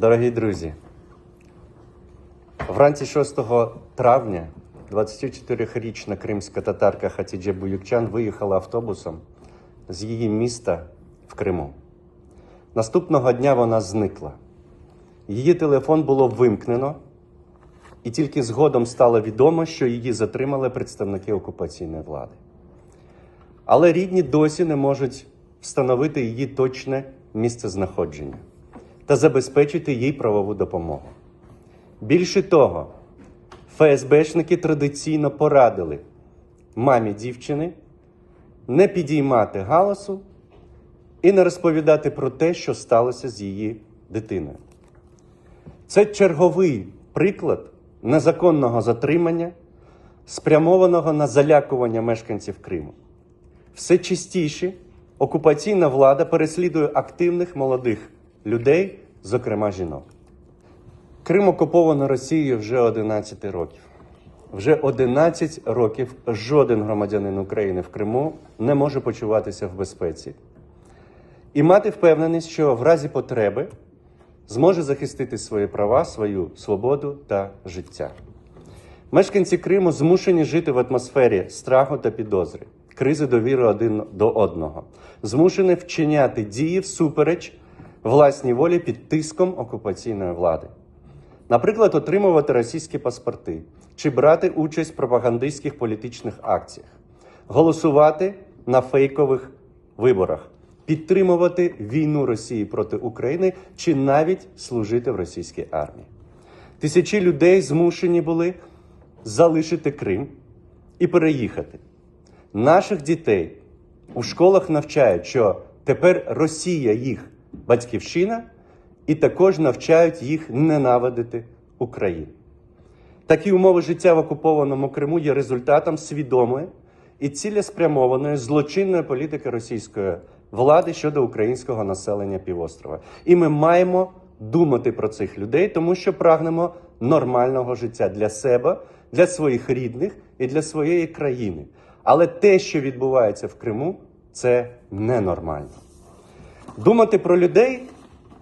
Дорогі друзі, вранці 6 травня 24-річна кримська татарка Хатідже Буюкчан виїхала автобусом з її міста в Криму. Наступного дня вона зникла. Її телефон було вимкнено, і тільки згодом стало відомо, що її затримали представники окупаційної влади. Але рідні досі не можуть встановити її точне місце знаходження та забезпечити їй правову допомогу. Більше того, ФСБшники традиційно порадили мамі дівчини не підіймати галасу і не розповідати про те, що сталося з її дитиною. Це черговий приклад незаконного затримання, спрямованого на залякування мешканців Криму. Все частіше окупаційна влада переслідує активних молодих людей, зокрема жінок. Крим окуповано Росією вже 11 років. Вже 11 років жоден громадянин України в Криму не може почуватися в безпеці і мати впевненість, що в разі потреби зможе захистити свої права, свою свободу та життя. Мешканці Криму змушені жити в атмосфері страху та підозри, кризи довіри один до одного, змушені вчиняти дії всупереч власній волі під тиском окупаційної влади. Наприклад, отримувати російські паспорти чи брати участь в пропагандистських політичних акціях, голосувати на фейкових виборах, підтримувати війну Росії проти України чи навіть служити в російській армії. Тисячі людей змушені були залишити Крим і переїхати. Наших дітей у школах навчають, що тепер Росія їх батьківщина, і також навчають їх ненавидити Україну. Такі умови життя в окупованому Криму є результатом свідомої і цілеспрямованої злочинної політики російської влади щодо українського населення півострова. І ми маємо думати про цих людей, тому що прагнемо нормального життя для себе, для своїх рідних і для своєї країни. Але те, що відбувається в Криму, це ненормально. Думати про людей,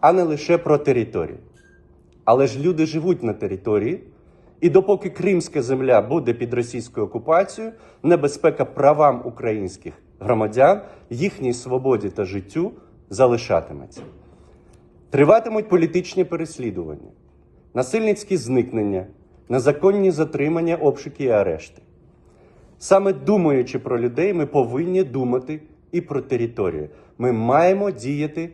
а не лише про територію. Але ж люди живуть на території, і допоки кримська земля буде під російською окупацією, небезпека правам українських громадян, їхній свободі та життю залишатиметься. Триватимуть політичні переслідування, насильницькі зникнення, незаконні затримання, обшуки і арешти. Саме думаючи про людей, ми повинні думати і про територію. Ми маємо діяти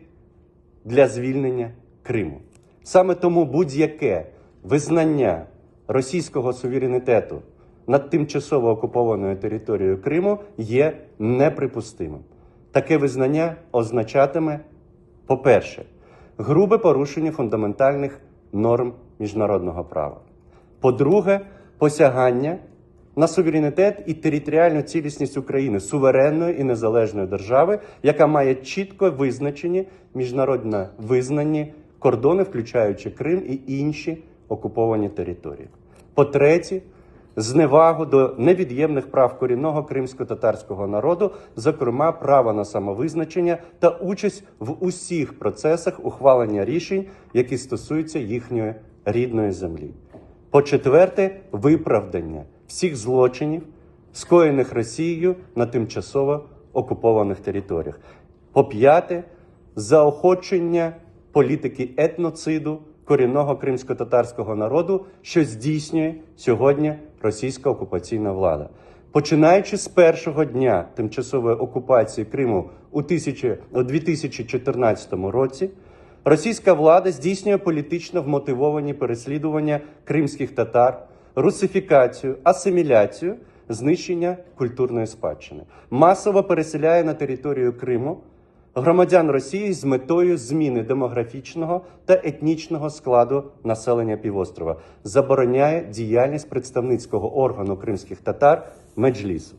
для звільнення Криму. Саме тому будь-яке визнання російського суверенітету над тимчасово окупованою територією Криму є неприпустимим. Таке визнання означатиме, по-перше, грубе порушення фундаментальних норм міжнародного права. По-друге, посягання на суверенітет і територіальну цілісність України, суверенної і незалежної держави, яка має чітко визначені міжнародно визнані кордони, включаючи Крим і інші окуповані території. По-третє, зневагу до невід'ємних прав корінного кримсько-татарського народу, зокрема права на самовизначення та участь в усіх процесах ухвалення рішень, які стосуються їхньої рідної землі. По-четверте, виправдання всіх злочинів, скоєних Росією на тимчасово окупованих територіях. По-п'яте, заохочення політики етноциду корінного кримсько-татарського народу, що здійснює сьогодні російська окупаційна влада. Починаючи з першого дня тимчасової окупації Криму у 2014 році, російська влада здійснює політично вмотивовані переслідування кримських татар, русифікацію, асиміляцію, знищення культурної спадщини, масово переселяє на територію Криму громадян Росії з метою зміни демографічного та етнічного складу населення півострова, забороняє діяльність представницького органу кримських татар меджлісу.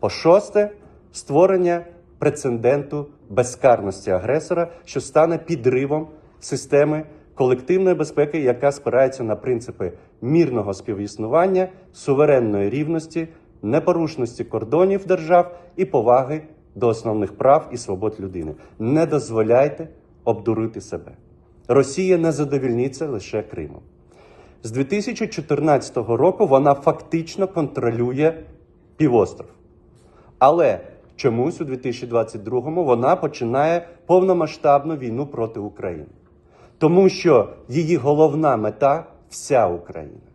По шосте, створення прецеденту безкарності агресора, що стане підривом системи колективної безпеки, яка спирається на принципи мірного співіснування, суверенної рівності, непорушності кордонів держав і поваги до основних прав і свобод людини. Не дозволяйте обдурити себе. Росія не задовільниться лише Кримом. З 2014 року вона фактично контролює півостров. Але чомусь у 2022-му вона починає повномасштабну війну проти України. Тому що її головна мета вся Україна.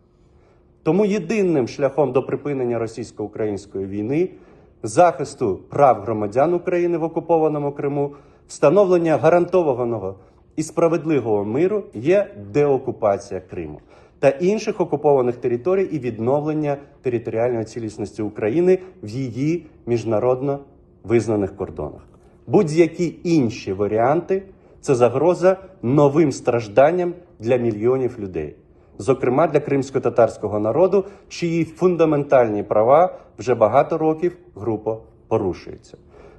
Тому єдиним шляхом до припинення російсько-української війни, захисту прав громадян України в окупованому Криму, встановлення гарантованого і справедливого миру є деокупація Криму та інших окупованих територій і відновлення територіальної цілісності України в її міжнародно визнаних кордонах. Будь-які інші варіанти це загроза новим стражданням для мільйонів людей зокрема для кримсько-татарського народу, чиї фундаментальні права вже багато років групо порушуються.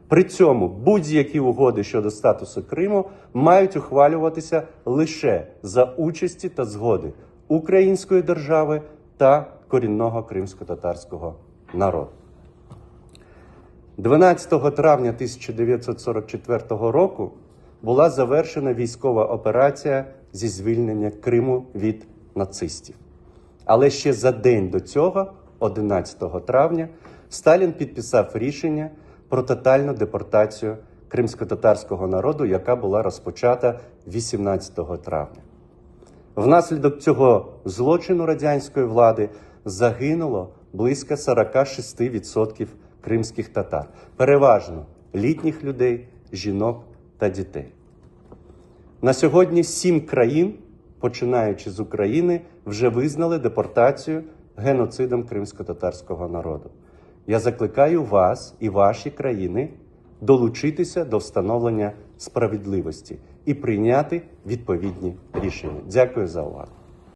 При цьому будь-які угоди щодо статусу Криму мають ухвалюватися лише за участі та згоди української держави та корінного кримсько-татарського народу. 12 травня 1944 року була завершена військова операція зі звільнення Криму від нацистів. Але ще за день до цього, 11 травня, Сталін підписав рішення про тотальну депортацію кримсько-татарського народу, яка була розпочата 18 травня. Внаслідок цього злочину радянської влади загинуло близько 46% кримських татар, переважно літніх людей, жінок та дітей. На сьогодні сім країн, починаючи з України, вже визнали депортацію геноцидом кримсько-татарського народу. Я закликаю вас і ваші країни долучитися до встановлення справедливості і прийняти відповідні рішення. Дякую за увагу.